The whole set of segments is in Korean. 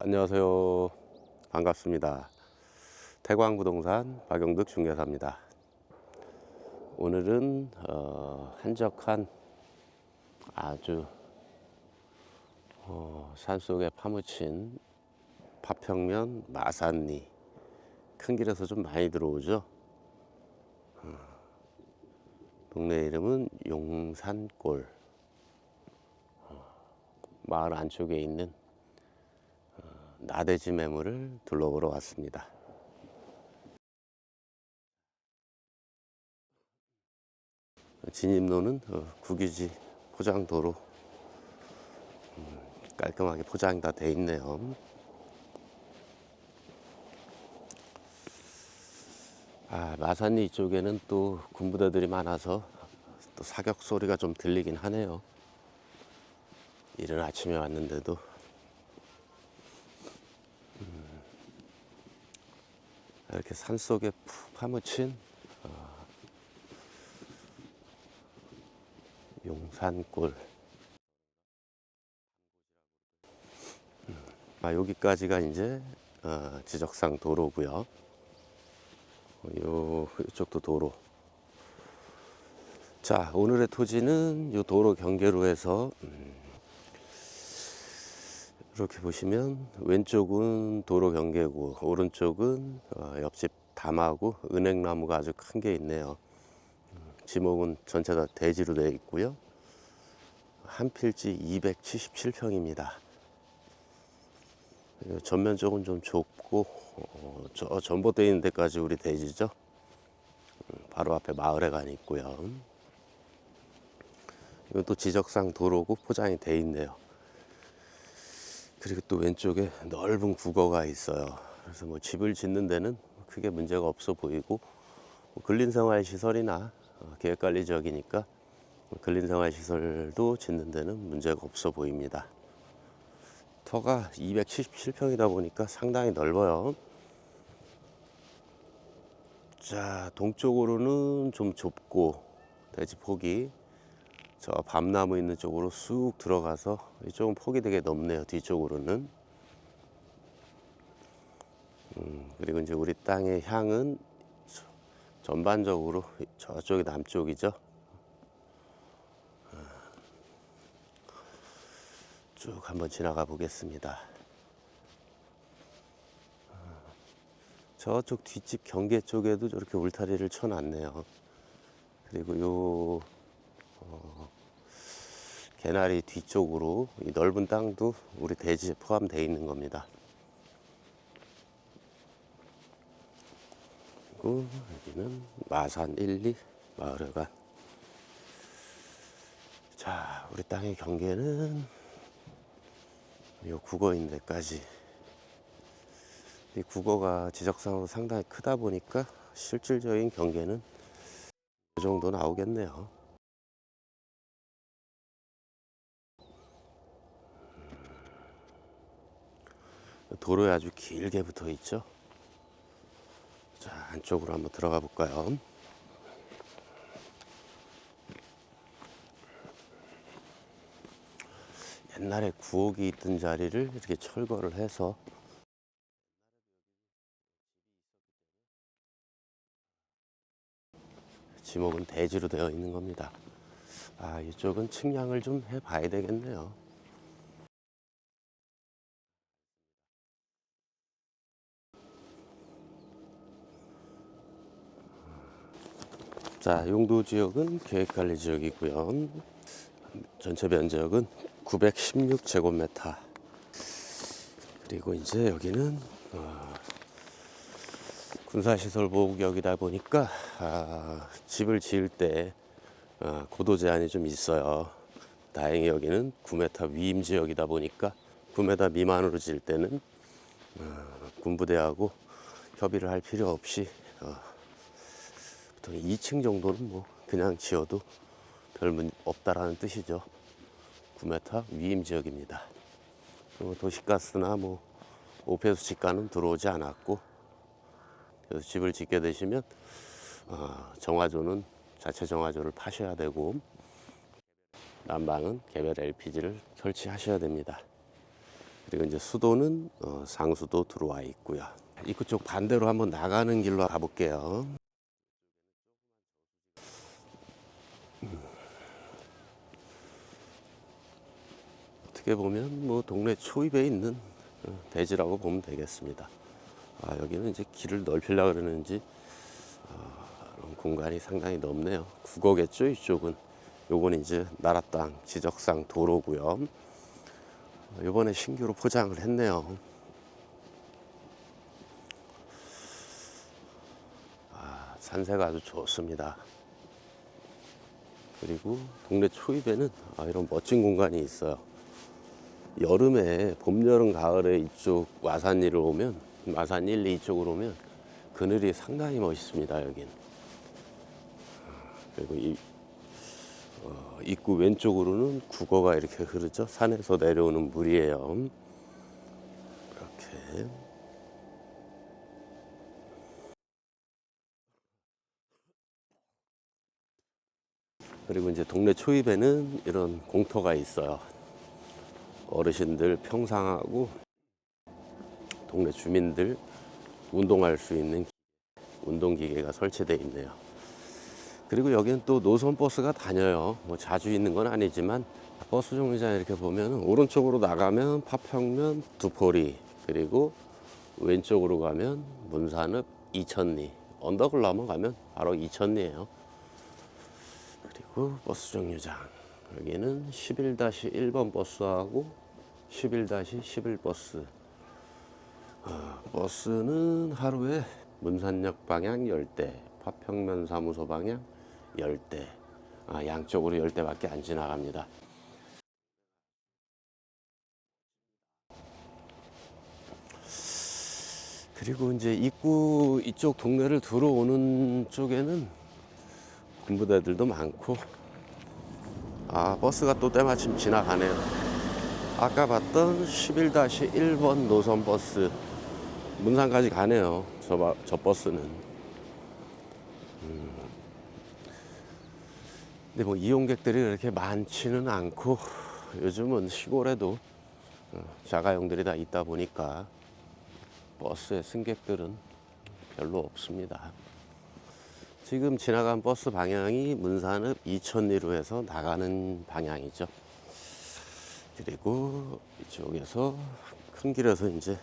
안녕하세요. 반갑습니다. 태광부동산 박영득 중개사입니다. 오늘은 어, 한적한 아주 어, 산속에 파묻힌 파평면 마산리 큰 길에서 좀 많이 들어오죠. 어, 동네 이름은 용산골 어, 마을 안쪽에 있는 나대지 매물을 둘러보러 왔습니다. 진입로는 어, 국유지 포장도로 음, 깔끔하게 포장이 다 돼 있네요. 아, 마산리 이쪽에는 또 군부대들이 많아서 또 사격 소리가 좀 들리긴 하네요. 이른 아침에 왔는데도 이렇게 산 속에 푹 파묻힌 어, 용산골. 음, 아, 여기까지가 이제 어, 지적상 도로고요. 어, 요 이쪽도 도로. 자, 오늘의 토지는 요 도로 경계로 해서 음, 이렇게 보시면 왼쪽은 도로 경계고 오른쪽은 어, 옆집 담하고 은행나무가 아주 큰 게 있네요. 음, 지목은 전체 다 대지로 되어 있고요. 한 필지 277평입니다. 전면 쪽은 좀 좁고 어, 저 전봇대 있는 데까지 우리 대지죠. 음, 바로 앞에 마을회관이 있고요. 이건 또 지적상 도로고 포장이 돼 있네요. 그리고 또 왼쪽에 넓은 국어가 있어요. 그래서 뭐 집을 짓는 데는 크게 문제가 없어 보이고 뭐 근린생활 시설이나 어, 계획관리 지역이니까 근린생활 시설도 짓는 데는 문제가 없어 보입니다. 터가 277평이다 보니까 상당히 넓어요. 자, 동쪽으로는 좀 좁고 대지 폭이 저 밤나무 있는 쪽으로 쑥 들어가서 이쪽은 폭이 되게 넓네요. 뒤쪽으로는. 음, 그리고 이제 우리 땅의 향은 전반적으로 저쪽이 남쪽이죠. 아, 쭉 한번 지나가 보겠습니다. 아, 저쪽 뒷집 경계 쪽에도 저렇게 울타리를 쳐놨네요. 그리고 요 어, 개나리 뒤쪽으로 이 넓은 땅도 우리 대지에 포함되어 있는 겁니다. 그리고 여기는 마산 1, 2 마을회관. 자, 우리 땅의 경계는 요 국어인 데까지. 이 국어가 지적상으로 상당히 크다 보니까 실질적인 경계는 이 정도 나오겠네요. 도로에 아주 길게 붙어 있죠. 자, 안쪽으로 한번 들어가 볼까요? 옛날에 구옥이 있던 자리를 이렇게 철거를 해서 지목은 대지로 되어 있는 겁니다. 아, 이쪽은 측량을 좀 해봐야 되겠네요. 자, 용도 지역은 계획관리 지역이고요. 전체 면적은 916제곱미터. 그리고 이제 여기는 어, 군사시설 보호구역이다 보니까 아, 집을 지을 때 어, 고도 제한이 좀 있어요. 다행히 여기는 9m 위임 지역이다 보니까 9m 미만으로 지을 때는 어, 군부대하고 협의를 할 필요 없이 어, 보통 2층 정도는 뭐 그냥 지어도 별 문제 없다라는 뜻이죠. 9m 위임 지역입니다. 그리고 도시가스나 뭐 오폐수 직가는 들어오지 않았고 그래서 집을 짓게 되시면 어, 정화조는 자체 정화조를 파셔야 되고 난방은 개별 LPG를 설치하셔야 됩니다. 그리고 이제 수도는 어, 상수도 들어와 있고요. 입구 쪽 반대로 한번 나가는 길로 가볼게요. 어떻게 보면 뭐 동네 초입에 있는 어, 대지라고 보면 되겠습니다. 아, 여기는 이제 길을 넓히려 그러는지 어, 공간이 상당히 넓네요. 국어겠죠 이쪽은. 요건 이제 나라 땅 지적상 도로고요. 어, 요번에 신규로 포장을 했네요. 아, 산세가 아주 좋습니다. 그리고 동네 초입에는 아, 이런 멋진 공간이 있어요. 여름에 봄, 여름, 가을에 이쪽 와산 일을 오면 와산 1, 2 이쪽으로 오면 그늘이 상당히 멋있습니다. 여긴. 그리고 이 어, 입구 왼쪽으로는 국어가 이렇게 흐르죠. 산에서 내려오는 물이에요. 이렇게. 그리고 이제 동네 초입에는 이런 공터가 있어요. 어르신들 평상하고 동네 주민들 운동할 수 있는 운동기계가 설치되어 있네요. 그리고 여기는 또 노선 버스가 다녀요. 뭐 자주 있는 건 아니지만 버스 정류장 이렇게 보면 오른쪽으로 나가면 파평면 두포리 그리고 왼쪽으로 가면 문산읍 이천리 언덕을 넘어가면 바로 이천리예요. 그리고 버스 정류장 여기는 11-1번 버스하고 11-11 버스. 어, 버스는 하루에 문산역 방향 10대 파평면 사무소 방향 10대. 아, 양쪽으로 10대밖에 안 지나갑니다. 그리고 이제 입구 이쪽 동네를 들어오는 쪽에는 군부대들도 많고 아 버스가 또 때마침 지나가네요 아까 봤던 11-1번 노선 버스 문산까지 가네요 저, 바- 저 버스는 음. 근데 뭐 이용객들이 그렇게 많지는 않고 요즘은 시골에도 어, 자가용들이 다 있다 보니까 버스의 승객들은 별로 없습니다. 지금 지나간 버스 방향이 문산읍 이천리로 해서 나가는 방향이죠. 그리고 이쪽에서 큰 길에서 이제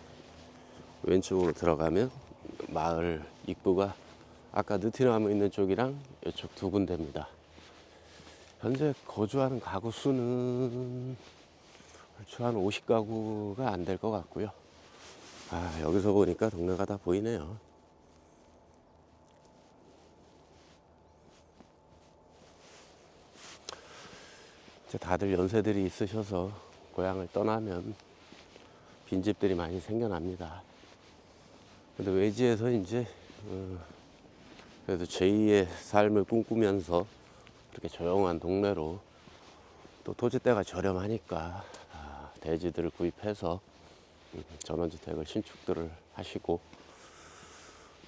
왼쪽으로 들어가면 마을 입구가 아까 느티나무 있는 쪽이랑 이쪽 두 군데입니다. 현재 거주하는 가구 수는 얼추 한 50가구가 안 될 것 같고요. 아, 여기서 보니까 동네가 다 보이네요. 이제 다들 연세들이 있으셔서 고향을 떠나면 빈집들이 많이 생겨납니다. 근데 외지에서 이제 어, 그래도 제2의 삶을 꿈꾸면서 이렇게 조용한 동네로 또 토지대가 저렴하니까 아, 대지들을 구입해서 음, 전원주택을 신축들을 하시고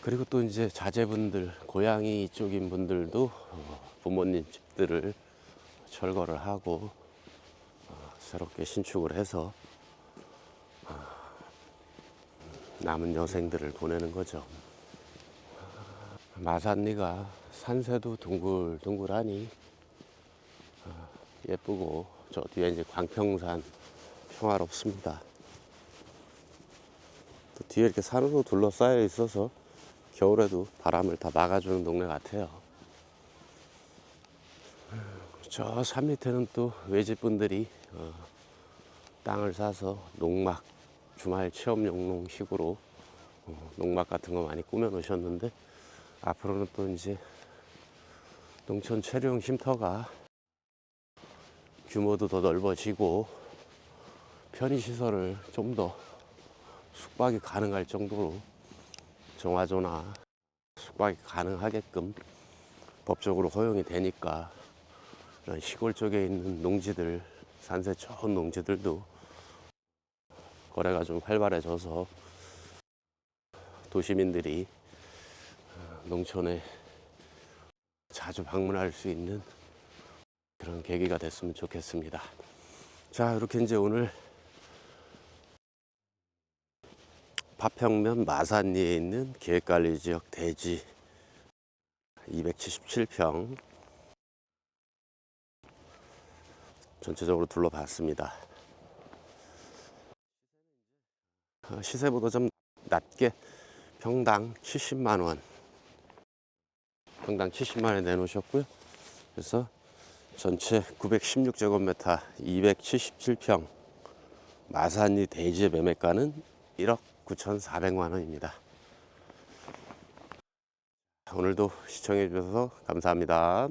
그리고 또 이제 자제분들 고향이 이쪽인 분들도 어, 부모님 집들을 철거를 하고 어, 새롭게 신축을 해서 어, 남은 여생들을 보내는 거죠. 마산리가 산세도 둥글둥글하니 어, 예쁘고 저 뒤에 이제 광평산 평화롭습니다. 또 뒤에 이렇게 산으로 둘러싸여 있어서 겨울에도 바람을 다 막아주는 동네 같아요. 저 산 밑에는 또 외집분들이 어, 땅을 사서 농막 주말 체험 용농식으로 어, 농막 같은 거 많이 꾸며 놓으셨는데 앞으로는 또 이제 농촌 체류용 쉼터가 규모도 더 넓어지고 편의시설을 좀 더 숙박이 가능할 정도로 정화조나 숙박이 가능하게끔 법적으로 허용이 되니까 시골 쪽에 있는 농지들 산세 좋은 농지들도 거래가 좀 활발해져서 도시민들이 어, 농촌에 자주 방문할 수 있는 그런 계기가 됐으면 좋겠습니다. 자, 이렇게 이제 오늘 파평면 마산리에 있는 계획관리 지역 대지 277평 전체적으로 둘러봤습니다. 어, 시세보다 좀 낮게 평당 70만 원, 평당 70만 원 내놓으셨고요. 그래서 전체 916제곱미터 277평 마산리 대지의 매매가는 1억 9,400만 원입니다. 오늘도 시청해 주셔서 감사합니다.